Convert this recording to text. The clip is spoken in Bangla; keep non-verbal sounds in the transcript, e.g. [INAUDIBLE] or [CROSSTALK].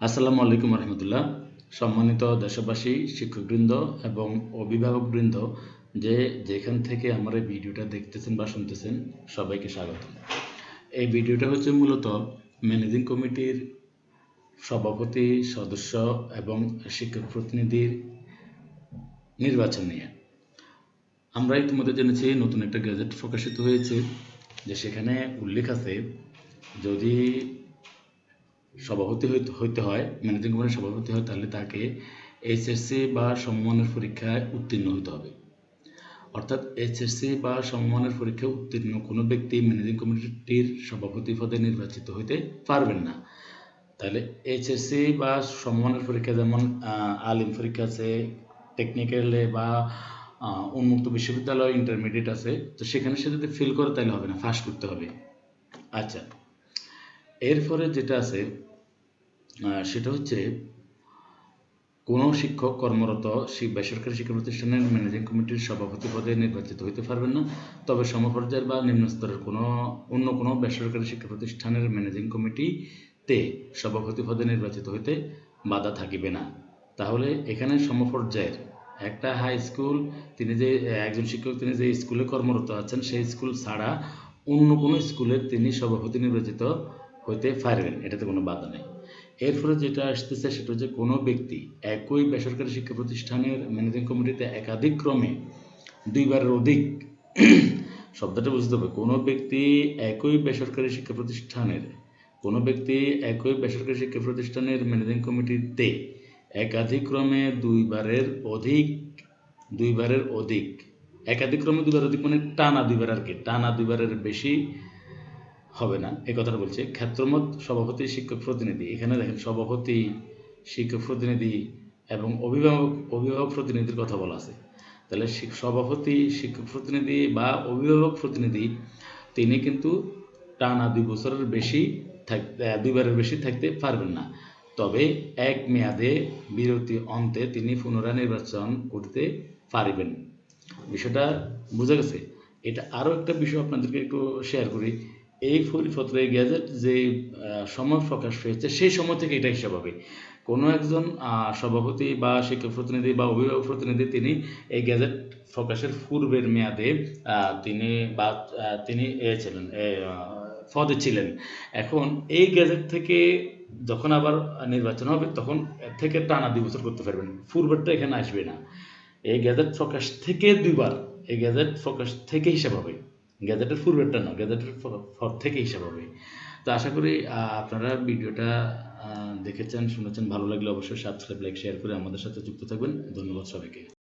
আসসালামু আলাইকুম রহমতুল্লাহ। সম্মানিত দেশবাসী, শিক্ষকবৃন্দ এবং অভিভাবকবৃন্দ যে যেখান থেকে আমার এই ভিডিওটা দেখতেছেন বা শুনতেছেন, সবাইকে স্বাগত এই ভিডিওটা হচ্ছে মূলত ম্যানেজিং কমিটির সভাপতি, সদস্য এবং শিক্ষক প্রতিনিধির নির্বাচন নিয়ে। আমরা ইতিমধ্যে জেনেছি নতুন একটা গ্যাজেট প্রকাশিত হয়েছে, যে সেখানে উল্লেখ আছে, যদি সভাপতি হইতে হয়, ম্যানেজিং কমিটির সভাপতি হয়, তাহলে তাকে এইচএসসি বা সমমানের পরীক্ষায় উত্তীর্ণ হতে হবে। অর্থাৎ এইচএসসি বা সমমানের পরীক্ষায় উত্তীর্ণ কোনো ব্যক্তি ম্যানেজিং কমিটির সভাপতি পদে নির্বাচিত হইতে পারবেন না। তাহলে এইচএসসি বা সমমানের পরীক্ষা যেমন আলিম পরীক্ষা আছে টেকনিক্যালে বা উন্মুক্ত বিশ্ববিদ্যালয় ইন্টারমিডিয়েট আছে, তো সেখানে সে যদি ফিল করে তাহলে হবে না ফাঁস করতে হবে। আচ্ছা। এরপরে যেটা আছে সেটা হচ্ছে কোনো শিক্ষক কর্মরত বেসরকারি শিক্ষা প্রতিষ্ঠানের ম্যানেজিং কমিটির সভাপতি পদে নির্বাচিত হতে পারবেন না। তবে সমপর্যায়ের বা নিম্ন স্তরের কোনো, অন্য কোনো বেসরকারি শিক্ষা প্রতিষ্ঠানের ম্যানেজিং কমিটিতে সভাপতি পদে নির্বাচিত হতে বাধা থাকিবে না। তাহলে এখানে সমপর্যায়ের একটা হাই স্কুল তিনি যে, একজন শিক্ষক, তিনি যে স্কুলে কর্মরত আছেন, সেই স্কুল ছাড়া অন্য কোনো স্কুলের তিনি সভাপতি নির্বাচিত হইতে পারবেন এটাতে কোনো বাধা নেই। এরপরে যেটা আসতেছে সেটা হচ্ছে কোনো ব্যক্তি একই বেসরকারি শিক্ষা প্রতিষ্ঠানের ম্যানেজিং কমিটিতে একাধিক ক্রমে দুইবারের অধিক [CLEARS THROAT] শব্দটা বুঝতে হবে। কোনো ব্যক্তি একই বেসরকারি শিক্ষা প্রতিষ্ঠানের, কোনো ব্যক্তি একই বেসরকারি শিক্ষা প্রতিষ্ঠানের ম্যানেজিং কমিটিতে একাধিক ক্রমে দুইবারের অধিক দুইবারের অধিক, একাধিক ক্রমে দুইবার অধিক মানে টানা দুইবার আর কি, টানা দুইবারের বেশি হবে না। এই কথাটা বলছে। ক্ষেত্রমত সভাপতি, শিক্ষক প্রতিনিধি। এখানে দেখেন, সভাপতি, শিক্ষক প্রতিনিধি এবং অভিভাবক অভিভাবক প্রতিনিধির কথা বলা আছে। তাহলে সভাপতি, শিক্ষক প্রতিনিধি বা অভিভাবক প্রতিনিধি, তিনি কিন্তু টানা দুই বছরের বেশি থাক দুইবারের বেশি থাকতে পারবেন না। তবে এক মেয়াদে বিরতি অন্তে তিনি পুনরায় নির্বাচন করতে পারবেন। বিষয়টা বোঝা গেছে। এটা আরও একটা বিষয় আপনাদেরকে একটু শেয়ার করি। এই পরিপত্র এই গ্যাজেট যে সময় প্রকাশ হয়েছে সেই সময় থেকে এটা হিসাব হবে কোনো একজন সভাপতি বা শিক্ষক প্রতিনিধি বা অভিভাবক প্রতিনিধি তিনি এই গ্যাজেট প্রকাশের পূর্বের মেয়াদে তিনি বা তিনি এ ছিলেন পদে ছিলেন। এখন এই গ্যাজেট থেকে যখন আবার নির্বাচন হবে, তখন থেকে টানা দুই বছর করতে পারবেন। পূর্বেরটা এখানে আসবে না। এই গ্যাজেট প্রকাশ থেকে দুইবার, এই গ্যাজেট প্রকাশ থেকে হিসাব হবে। গ্যাজেটের পূর্বেরটা না, গ্যাজেটের পর- থেকে হিসাব হবে। তো আশা করি আপনারা ভিডিওটা দেখেছেন, শুনেছেন, ভালো লাগলে অবশ্যই সাবস্ক্রাইব লাইক শেয়ার করে আমাদের সাথে যুক্ত থাকবেন। ধন্যবাদ সবাইকে।